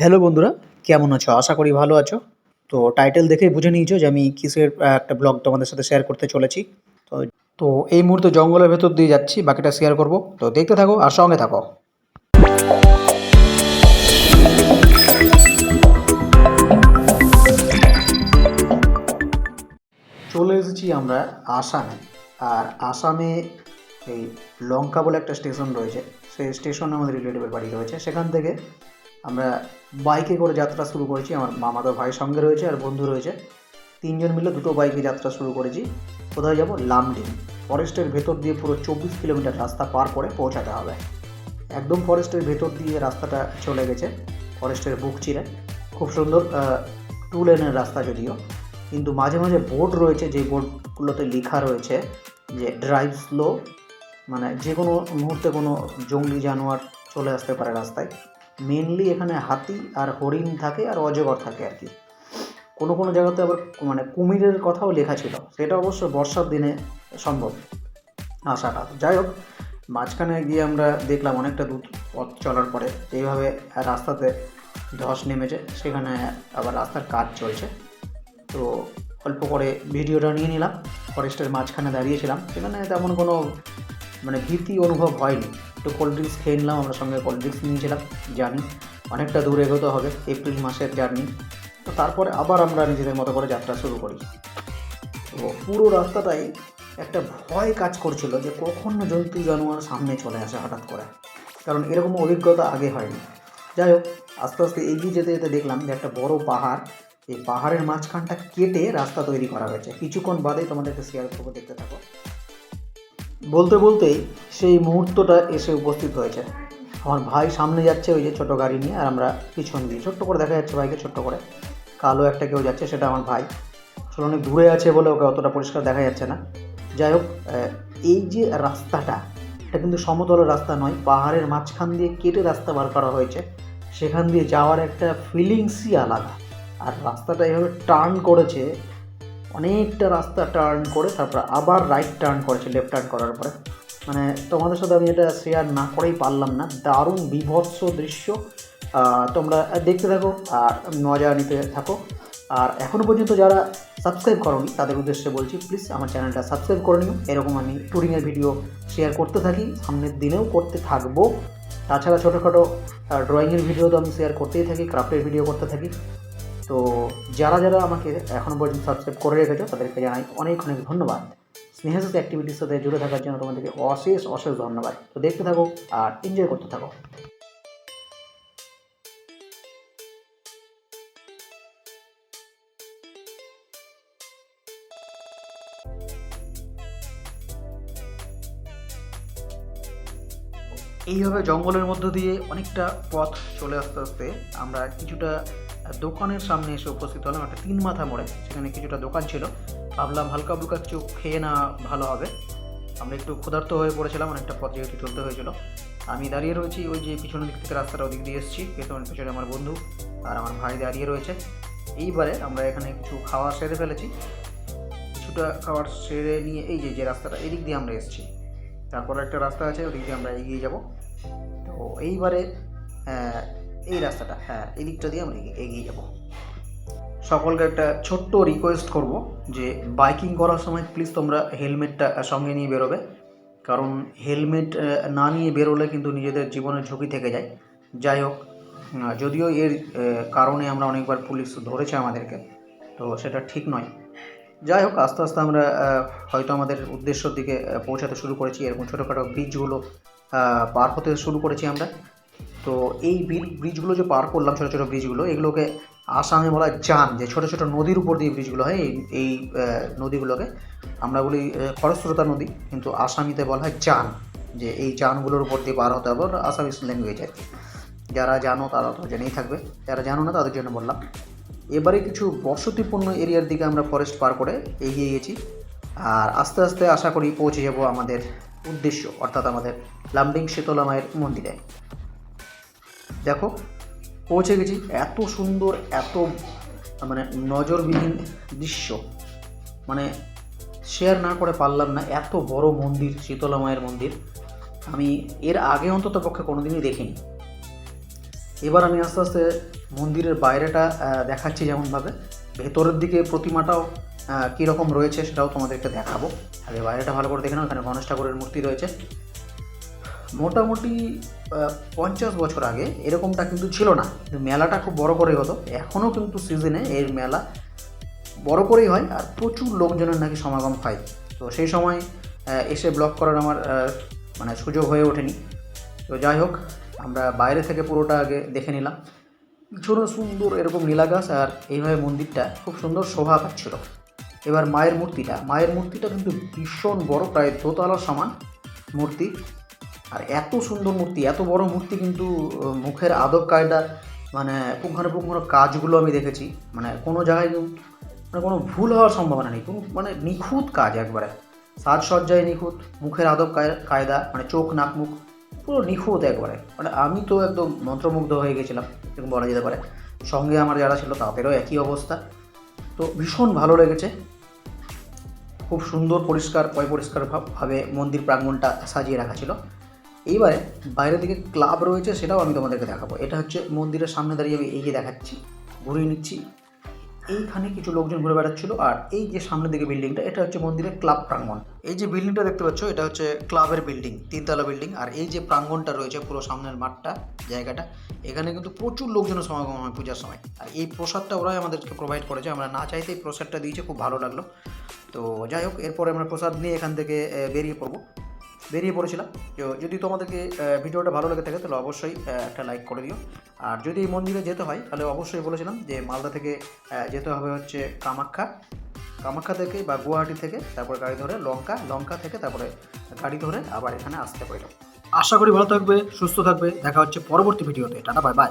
Hello বন্ধুরা, কেমন আছো? আশা করি ভালো আছো। তো টাইটেল দেখেই বুঝে নিয়েছো যে আমি কিসের একটা ব্লগ তোমাদের সাথে শেয়ার করতে চলেছি। তো তো এই মুহূর্তে জঙ্গলের ভেতর দিয়ে যাচ্ছি, বাকিটা শেয়ার করব। তো দেখতে থাকো আর সঙ্গে থাকো। চলে এসেছি আমরা আসামে। আর আসামে এই লঙ্কা বলে একটা স্টেশন রয়েছে। সেই স্টেশনে আমাদের রিলেটিভের বাড়ি রয়েছে। সেখান থেকে আমরা বাইকে করে যাত্রা শুরু করেছি। আমার মামাতো ভাই সঙ্গে রয়েছে আর বন্ধু রয়েছে। তিনজন মিলে দুটো বাইকে যাত্রা শুরু করেছি। কোথায় যাব? লামডিং। ফরেস্টের ভেতর দিয়ে পুরো চব্বিশ কিলোমিটার রাস্তা পার করে পৌঁছাতে হবে। একদম ফরেস্টের ভেতর দিয়ে রাস্তাটা চলে গেছে। ফরেস্টের বুক চিরে। খুব সুন্দর টু লেনের রাস্তা যদিও। কিন্তু মাঝে মাঝে বোর্ড রয়েছে, যে বোর্ডগুলোতে লেখা রয়েছে যে ড্রাইভ স্লো মানে যে কোনো মুহূর্তে কোনো জঙ্গলি জানোয়ার চলে আসতে পারে রাস্তায়। মেনলি এখানে হাতি আর হরিণ থাকে আর অজগর থাকে আর কি। কোনো কোনো জায়গাতে আবার মানে কুমিরের কথাও লেখা ছিল। সেটা অবশ্য বর্ষার দিনে সম্ভব আসাটা। যাই হোক, মাঝখানে গিয়ে আমরা দেখলাম অনেকটা দূর পথ চলার পরে এইভাবে রাস্তাতে ধস নেমেছে। সেখানে আবার রাস্তার কাজ চলছে। তো অল্প করে ভিডিওটা নিয়ে নিলাম। ফরেস্টের মাঝখানে দাঁড়িয়েছিলাম। সেখানে তেমন কোনো মানে ভীতি অনুভব হয়নি। একটু কোল্ড ড্রিঙ্কস খেয়ে নিলাম, আমরা সঙ্গে কোল্ড ড্রিঙ্কস নিয়েছিলাম জানি অনেকটা দূর এগোতে হবে, এপ্রিল মাসের জার্নি। তো তারপরে আবার আমরা নিজেদের মতো করে যাত্রা শুরু করি। তো পুরো রাস্তাটাই একটা ভয় কাজ করছিল যে কখন জন্তু জানোয়ার সামনে চলে আসে হঠাৎ করে। কারণ এরকম অভিজ্ঞতা আগে হয়নি। যাই হোক, আস্তে আস্তে এগিয়ে যেতে যেতে দেখলাম যে একটা বড় পাহাড়, এই পাহাড়ের মাঝখানটা কেটে রাস্তা তৈরি করা হয়েছে। কিছুক্ষণ বাদেই তোমাদেরকে শেয়ার করব, দেখতে থাকো। বলতে বলতেই সেই মুহূর্তটা এসে উপস্থিত হয়েছে। আমার ভাই সামনে যাচ্ছে ওই যে ছোটো গাড়ি নিয়ে, আর আমরা পিছন দিয়ে, ছোট্ট করে দেখা যাচ্ছে ভাইকে ছোট্ট করে। কালো একটা কেউ যাচ্ছে, সেটা আমার ভাই। আসলে অনেক দূরে আছে বলে ওকে অতটা পরিষ্কার দেখা যাচ্ছে না। যাই হোক এই যে রাস্তাটা, এটা কিন্তু সমতল রাস্তা নয়, পাহাড়ের মাঝখান দিয়ে কেটে রাস্তা বার করা হয়েছে। সেখান দিয়ে যাওয়ার একটা ফিলিংসই আলাদা। আর রাস্তাটা এভাবে টার্ন করেছে অনেকটা রাস্তা টার্ন করে, তারপর আবার রাইট টার্ন করেছে লেফট টার্ন করার পরে। মানে তোমাদের সাথে আমি এটা শেয়ার না করেই পারলাম না। দারুণ বিভৎস দৃশ্য। তোমরা দেখতে থাকো আর মজা নিতে থাকো। আর এখনও পর্যন্ত যারা সাবস্ক্রাইব করোনি, তাদের উদ্দেশ্যে বলছি প্লিজ আমার চ্যানেলটা সাবস্ক্রাইব করে নিও। এরকম আমি ট্যুরিংয়ের ভিডিও শেয়ার করতে থাকি, সামনের দিনেও করতে থাকব। তাছাড়া ছোটোখাটো ড্রয়িংয়ের ভিডিও তো আমি শেয়ার করতেই থাকি ক্রাফটের ভিডিও করতে থাকি। তো যারা যারা আমাকে এখনও পর্যন্ত সাবস্ক্রাইব করে রেখেছো, তাদেরকে জানাই অনেক অনেক ধন্যবাদ। স্নেহাসিস অ্যাক্টিভিটির সাথে জুড়ে থাকার জন্য তোমাদেরকে অশেষ অশেষ ধন্যবাদ। তো দেখতে থাকো আর এনজয় করতে থাকো। এইভাবে জঙ্গলের মধ্য দিয়ে অনেকটা পথ চলে আসতে আসতে আমরা কিছুটা দোকানের সামনে এসে উপস্থিত হলাম একটা তিন মাথা মোড়ে। সেখানে কিছুটা দোকান ছিল। ভাবলাম হালকা ফুলকা কিছু খেয়ে না ভালো হবে। আমরা একটু ক্ষুধার্ত হয়ে পড়েছিলাম, অনেকটা পথ যেহেতু চলতে হয়েছিল। আমি দাঁড়িয়ে রয়েছি ওই যে পিছনের দিক থেকে, রাস্তাটা ওদিক দিয়ে এসেছি। পেছনে পেছনে আমার বন্ধু আর আমার ভাই দাঁড়িয়ে রয়েছে। এইবারে আমরা এখানে কিছু খাওয়া সেরে ফেলেছি। কিছুটা খাবার সেরে নিয়ে এই যে যে রাস্তাটা এদিক দিয়ে আমরা এসেছি। তারপর একটা রাস্তা আছে, ওদিক দিয়ে আমরা এগিয়ে যাব। তো এইবারে এই রাস্তাটা হ্যাঁ এই দিকটা দিয়ে আমরা এগিয়ে- যাব। সকলকে একটা ছোট্ট রিকোয়েস্ট করব যে বাইকিং করার সময় প্লিজ তোমরা হেলমেটটা সঙ্গে নিয়ে বেরোবে। কারণ হেলমেট না নিয়ে বেরোলে কিন্তু নিজেদের জীবনের ঝুঁকি থেকে যায়। যাই হোক যদিও এর কারণে আমরা অনেকবার পুলিশ ধরেছে আমাদেরকে, তো সেটা ঠিক নয়। যাই হোক, আস্তে আস্তে আমরা হয়তো আমাদের উদ্দেশ্যর দিকে পৌঁছাতে শুরু করেছি। এরকম ছোটোখাটো ব্রিজগুলো পার হতে শুরু করেছি আমরা। তো এই ব্রিজ ব্রিজগুলো যে পার করলাম ছোটো ছোটো ব্রিজগুলো, এগুলোকে আসামে বলা জান যে ছোটো ছোটো নদীর উপর দিয়ে ব্রিজগুলো হয়, এই এই নদীগুলোকে। আমরা বলি খরস্রোতা নদী, কিন্তু আসামিতে বলা হয় জান যে এই জানগুলোর উপর দিয়ে পার হতে হবে আসামিস ল্যাঙ্গুয়েজ আর যারা জানো তারা তো জেনেই থাকবে, যারা জানো না তাদের জন্য বললাম। এবারে কিছু বসতিপূর্ণ এরিয়ার দিকে আমরা ফরেস্ট পার করে এগিয়ে গেছি, আর আস্তে আস্তে আশা করি পৌঁছে যাব আমাদের উদ্দেশ্য, অর্থাৎ আমাদের লামডিং শীতলা মায়ের মন্দিরে। দেখো, পৌঁছে গেছি। এত সুন্দর, এত মানে নজরবিহীন দৃশ্য। মানে শেয়ার না করে পারলাম না, এত বড় মন্দির, শীতলা মায়ের মন্দির। আমি এর আগে অন্তত পক্ষে কোনোদিনই দেখিনি। এবার আমি আস্তে আস্তে মন্দিরের বাইরেটা দেখাচ্ছি যেমনভাবে। ভেতরের দিকে প্রতিমাটাও কীরকম রয়েছে সেটাও তোমাদেরকে দেখাবো। আগে বাইরেটা ভালো করে দেখে নাও, এখানে গণেশ ঠাকুরের মূর্তি রয়েছে। মোটামুটি পঞ্চাশ বছর আগে এরকমটা কিন্তু ছিল না। কিন্তু মেলাটা খুব বড় করে হতো। এখনও কিন্তু সিজনে এর মেলা বড় করেই হয় আর প্রচুর লোকজনের নাকি সমাগম হয়। তো সেই সময় এসে ব্লগ করার আমার মানে সুযোগ হয়ে ওঠেনি। তো যাই হোক, আমরা বাইরে থেকে পুরোটা আগে দেখে নিলাম। পিছনে সুন্দর এরকম নীলা গাছ আর এইভাবে মন্দিরটা খুব সুন্দর শোভা পাচ্ছিল। এবার মায়ের মূর্তিটা মায়ের মূর্তিটা কিন্তু ভীষণ বড়, প্রায় দোতলার সমান মূর্তি। আর এত সুন্দর মূর্তি, এত বড় মূর্তি কিন্তু মুখের আদব কায়দা মানে পুঙ্খানুপুঙ্খানো কাজগুলো আমি দেখেছি মানে কোনো জায়গায় মানে কোনো ভুল হওয়ার সম্ভাবনা নেই, কোনো মানে নিখুঁত কাজ একবারে। সাজসজ্জায় নিখুঁত, মুখের আদব কায়- কায়দা মানে চোখ, নাক, মুখ, পুরো নিখুঁত একবারে। মানে আমি তো একদম মন্ত্রমুগ্ধ হয়ে গেছিলাম, এরকম বলা যেতে পারে। সঙ্গে আমার যারা ছিল তাদেরও একই অবস্থা। তো ভীষণ ভালো লেগেছে। খুব সুন্দর পরিষ্কার পয় পরিষ্কার ভাব- মন্দির প্রাঙ্গণটা সাজিয়ে রাখা ছিল। এইবারে বাইরের দিকে ক্লাব রয়েছে সেটাও আমি তোমাদেরকে দেখাবো। এটা হচ্ছে মন্দিরের সামনে দাঁড়িয়ে আমি এগিয়ে দেখাচ্ছি, ঘুরিয়ে নিচ্ছি। এইখানে কিছু লোকজন ঘুরে বেড়াচ্ছিল আর এই যে সামনের দিকে বিল্ডিংটা, এটা হচ্ছে মন্দিরের ক্লাব প্রাঙ্গণ। এই যে বিল্ডিংটা দেখতে পাচ্ছ, এটা হচ্ছে ক্লাবের বিল্ডিং, তিনতলা বিল্ডিং। আর এই যে প্রাঙ্গণটা রয়েছে পুরো সামনের মাঠটা, জায়গাটা, এখানে কিন্তু প্রচুর লোকজনের সমাগম হয় পূজার সময়। আর এই প্রসাদটা ওরাই আমাদেরকে প্রোভাইড করেছে। আমরা না চাইতেই প্রসাদটা দিয়েছে, খুব ভালো লাগল। তো যাই হোক, এরপরে আমরা প্রসাদ নিয়ে এখান থেকে বেরিয়ে পড়ব। বেরিয়ে পড়েছিলাম। তো যদি তোমাদেরকে ভিডিওটা ভালো লেগে থাকে, তাহলে অবশ্যই একটা লাইক করে দিও। আর যদি এই মন্দিরে যেতে হয়, তাহলে অবশ্যই বলেছিলাম যে মালদা থেকে যেতে হবে হচ্ছে কামাখ্যা। কামাখ্যা থেকে বা গুয়াহাটি থেকে, তারপরে গাড়ি ধরে লঙ্কা লঙ্কা থেকে তারপরে গাড়ি ধরে আবার এখানে আসতে পারো আশা করি ভালো থাকবে, সুস্থ থাকবে। দেখা হচ্ছে পরবর্তী ভিডিওতে। Tata bye bye